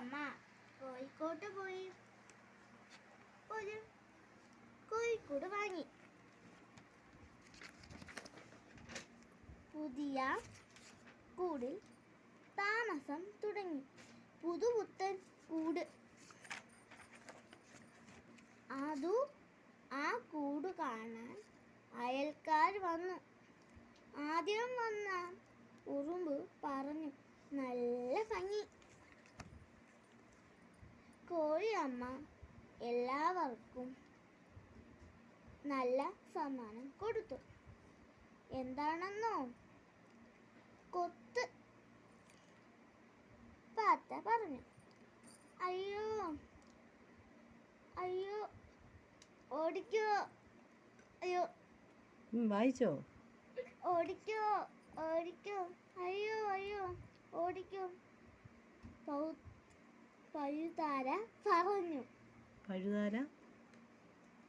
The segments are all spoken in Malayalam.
അമ്മ കോഴിക്കോട്ട് പോയി. ഒരു കോഴിക്കൂട് വാങ്ങി. പുതിയ കൂടിൽ താമസം തുടങ്ങി. പുതുപുത്തൻ കൂട്. അതു ആ കൂട് കാണാൻ അയൽക്കാർ വന്നു. ആദ്യം വന്ന ഉറുമ്പ് പറഞ്ഞു നല്ല ഭംഗി. കോഴിയമ്മ എല്ലാവർക്കും നല്ല സമ്മാനം കൊടുത്തു. എന്താണെന്നോ? കൊത്ത്. പാത്ത പറഞ്ഞു. അയ്യോ അയ്യോ ഓടിക്കോ. അയ്യോ. വായിച്ചോ? ഓടിക്കോ ഓടിക്കോ. അയ്യോ അയ്യോ ഓടിക്കോ. പൗ- പഴുതാര പറഞ്ഞു. പഴുതാര?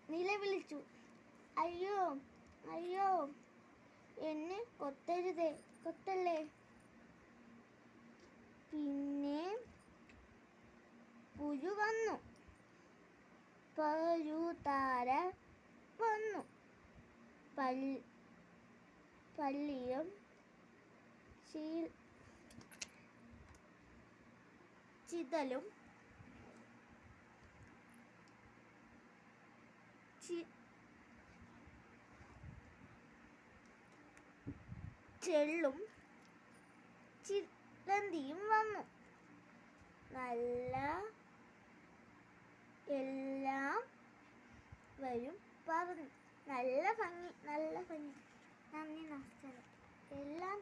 നിലവിളിച്ചു അയ്യോ അയ്യോ എന്നെ കൊത്തരുതേ കൊത്തല്ലേ? പിന്നെ പുഴു വന്നു. പഴുതാര വന്നു. പൽ പള്ളിയും ചീ- ചി- ചെള്ളും ചിലന്തിയും വന്നു. നല്ല എല്ലാം വരും പറഞ്ഞു നല്ല ഭംഗി നല്ല ഭംഗി. നന്ദി നമസ്കാരം. എല്ലാം